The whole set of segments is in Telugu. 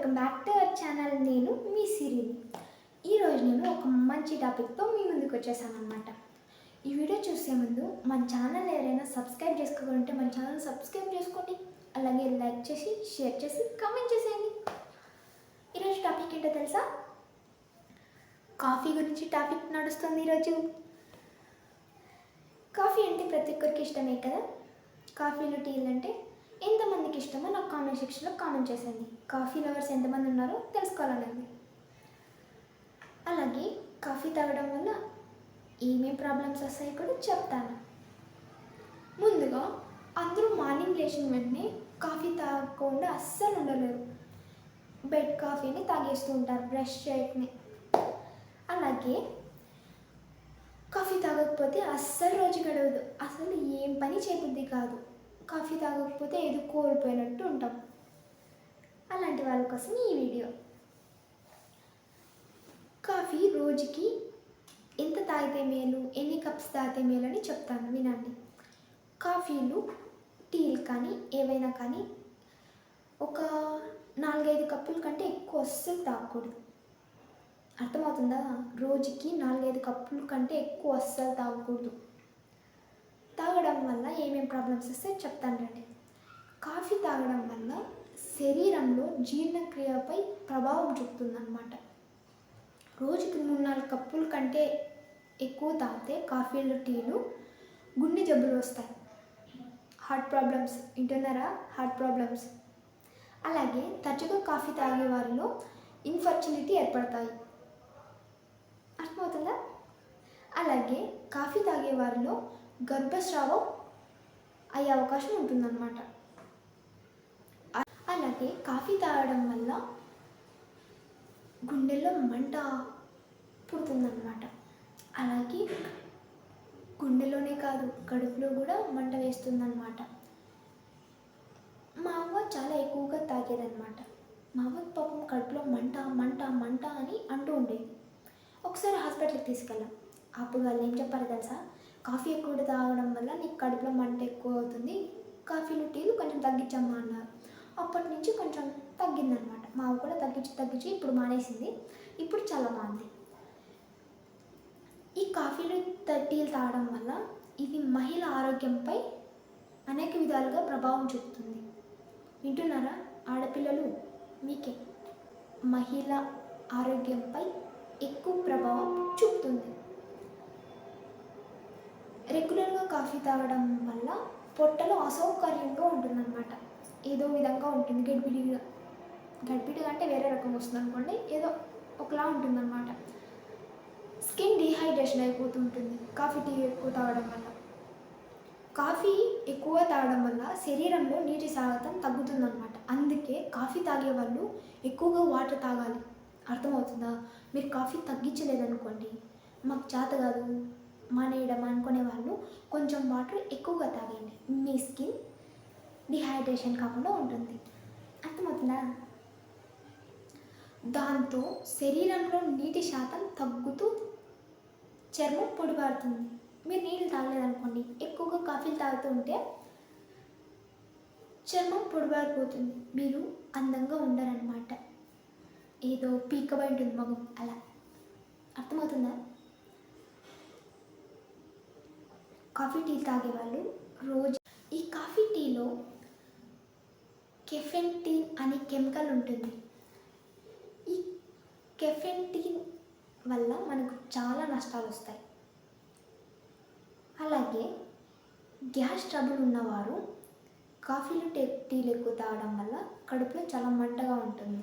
Welcome back to our channel. నేను మీ సిరిని ఈరోజు నేను ఒక మంచి టాపిక్తో మీ ముందుకు వచ్చేసానమాట ఈ వీడియో చూసే ముందు మన ఛానల్ ఎవరైనా సబ్స్క్రైబ్ చేసుకోవాలంటే మన ఛానల్ సబ్స్క్రైబ్ చేసుకోండి. అలాగే లైక్ చేసి షేర్ చేసి కామెంట్ చేసేయండి. ఈరోజు టాపిక్ ఏంటో తెలుసా? కాఫీ గురించి టాపిక్ నడుస్తుంది ఈరోజు కాఫీ అంటే ప్రతి ఒక్కరికి ఇష్టమే కదా? కాఫీలు టీలు అంటే ఎంతమంది ఇష్టమో నాకు కామెంట్ సెక్షన్లో కామెంట్ చేసేయండి. కాఫీ లవర్స్ ఎంతమంది ఉన్నారో తెలుసుకోవాలనేది అలాగే కాఫీ తాగడం వల్ల ఏమేం ప్రాబ్లమ్స్ వస్తాయి కూడా చెప్తాను. ముందుగా అందరూ మార్నింగ్ లేచిన వెంటనే కాఫీ తాగకుండా అస్సలు ఉండలేరు. బెడ్ కాఫీని తాగేస్తూ ఉంటారు బ్రష్ చేయటని అలాగే కాఫీ తాగకపోతే అస్సలు రోజు గడవదు. అసలు ఏం పని చేయబుద్ధి కాదు. కాఫీ తాగకపోతే ఏదో కోల్పోయినట్టు ఉంటాం. అలాంటి వాళ్ళ కోసం ఈ వీడియో. కాఫీ రోజుకి ఎంత తాగితే మేలు ఎన్ని కప్స్ తాగితే మేలు అని చెప్తాను వినండి. కాఫీలు టీలు కానీ ఏవైనా కానీ ఒక నాలుగైదు కప్పుల కంటే ఎక్కువ అస్సలు తాగకూడదు. అర్థమవుతుందా? రోజుకి నాలుగైదు కప్పుల కంటే ఎక్కువ అస్సలు తాగకూడదు. తాగడం వల్ల ఏమేం ప్రాబ్లమ్స్ వస్తే చెప్తాను రండి. కాఫీ తాగడం వల్ల శరీరంలో జీర్ణక్రియపై ప్రభావం చూపుతుందన్నమాట. రోజుకి మూడు నాలుగు కప్పుల కంటే ఎక్కువ తాగితే కాఫీలు టీలు గుండె జబ్బులు వస్తాయి. హార్ట్ ప్రాబ్లమ్స్ వింటున్నారా హార్ట్ ప్రాబ్లమ్స్ అలాగే తరచుగా కాఫీ తాగే వారిలో ఇన్ఫర్చునిటీ ఏర్పడతాయి. అర్థమవుతుందా? అలాగే కాఫీ తాగే వారిలో గర్భస్రావం అయ్యే అవకాశం ఉంటుందన్నమాట. అలాగే కాఫీ తాగడం వల్ల గుండెల్లో మంట పుడుతుందన్నమాట. అలాగే గుండెలోనే కాదు కడుపులో కూడా మంట వేస్తుందన్నమాట. మా అవ్వ చాలా ఎక్కువగా తాగేదన్నమాట. మా అవ్వ పాపం కడుపులో మంట మంట మంట అని అంటూ ఉండేది. ఒకసారి హాస్పిటల్కి తీసుకెళ్ళాం. అప్పుడు వాళ్ళు ఏం చెప్పారు తెలుసా? కాఫీ ఎక్కువ తాగడం వల్ల నీకు కడుపులో మంట ఎక్కువ అవుతుంది. కాఫీలు టీలు కొంచెం తగ్గించమ్మా అన్నారు. అప్పటి నుంచి కొంచెం తగ్గిందనమాట మా కూడా తగ్గించి తగ్గించి ఇప్పుడు మానేసింది. ఇప్పుడు చాలా బాగుంది. ఈ కాఫీలు టీలు తాగడం వల్ల ఇది మహిళ ఆరోగ్యంపై అనేక విధాలుగా ప్రభావం చూపుతుంది. వింటున్నారా? ఆడపిల్లలు మీకే మహిళ ఆరోగ్యంపై ఎక్కువ ప్రభావం చూపుతుంది. కాఫీ తాగడం వల్ల పొట్టలో అసౌకర్యంగా ఉంటుందన్నమాట. ఏదో విధంగా ఉంటుంది గడిబిడిగా. గడిబిడిగా అంటే వేరే రకం వస్తుంది అనుకోండి ఏదో ఒకలా ఉంటుందన్నమాట. స్కిన్ డీహైడ్రేషన్ అయిపోతుంటుంది కాఫీ టీ ఎక్కువ తాగడం వల్ల. కాఫీ ఎక్కువ తాగడం వల్ల శరీరంలో నీటి శాతం తగ్గుతుందన్నమాట. అందుకే కాఫీ తాగే వాళ్ళు ఎక్కువగా వాటర్ తాగాలి. అర్థమవుతుందా? మీరు కాఫీ తగ్గించలేదనుకోండి మాకు చేత కాదు. మానేయడం అనుకునే వాళ్ళు కొంచెం వాటర్ ఎక్కువగా తాగండి మీ స్కిన్ డిహైడ్రేషన్ కాకుండా ఉంటుంది. అర్థమవుతుందా? దాంతో శరీరంలో నీటి శాతం తగ్గుతూ చర్మం పొడిబారుతుంది మీరు నీళ్ళు తాగలేదనుకోండి ఎక్కువగా కాఫీలు తాగుతూ ఉంటే చర్మం పొడిబారిపోతుంది మీరు అందంగా ఉండరనమాట ఏదో పీకబడి ఉంటుంది మగం అలా. అర్థమవుతుందా? కాఫీ టీ తాగేవాళ్ళు రోజు. ఈ కాఫీ టీలో కెఫెంటీన్ అనే కెమికల్ ఉంటుంది. ఈ కెఫెంటీన్ వల్ల మనకు చాలా నష్టాలు వస్తాయి. అలాగే గ్యాస్ ట్రబుల్ ఉన్నవారు కాఫీలు టే టీలు ఎక్కువ తాగడం వల్ల కడుపులో చాలా మంటగా ఉంటుంది.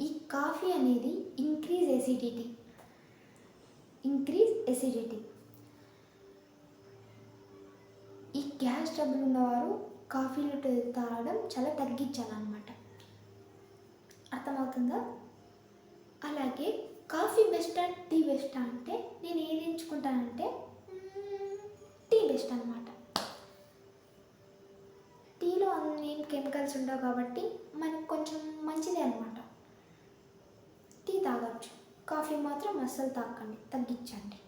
ఈ కాఫీ అనేది ఇంక్రీజ్ ఎసిడిటీ. ఇంక్రీజ్ ఎసిడిటీ ఈ గ్యాస్ ట్రబుల్ ఉన్నవారు కాఫీలు తాగడం చాలా తగ్గించాలన్నమాట. అర్థమవుతుందా? అలాగే కాఫీ బెస్టా టీ బెస్టా అంటే నేను ఏది ఎంచుకుంటానంటే టీ బెస్ట్ అనమాట టీలో అన్ని కెమికల్స్ ఉండవు కాబట్టి మనకు కొంచెం మంచిదే అనమాట టీ తాగొచ్చు. కాఫీ మాత్రం అస్సలు తాగండి తగ్గించండి.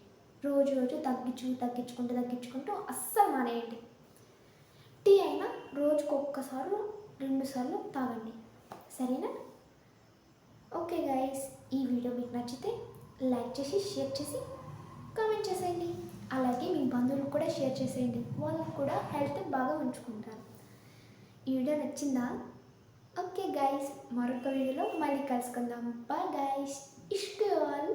రోజు రోజు తగ్గించు తగ్గించుకుంటూ తగ్గించుకుంటూ అస్సలు మానేయండి. టీ అయినా రోజుకు ఒక్కసారి రెండుసార్లు తాగండి. సరేనా? ఓకే గైస్ ఈ వీడియో మీకు నచ్చితే లైక్ చేసి షేర్ చేసి కామెంట్ చేసేయండి. అలాగే మీ బంధువులకు కూడా షేర్ చేసేయండి. వాళ్ళు కూడా హెల్త్ బాగా ఉంచుకుంటారు. ఈ వీడియో నచ్చిందా? ఓకే గైస్ మరొక వీడియోలో మళ్ళీ కలుసుకుందాం. బాయ్ గైస్ ఇష్క్ ఆల్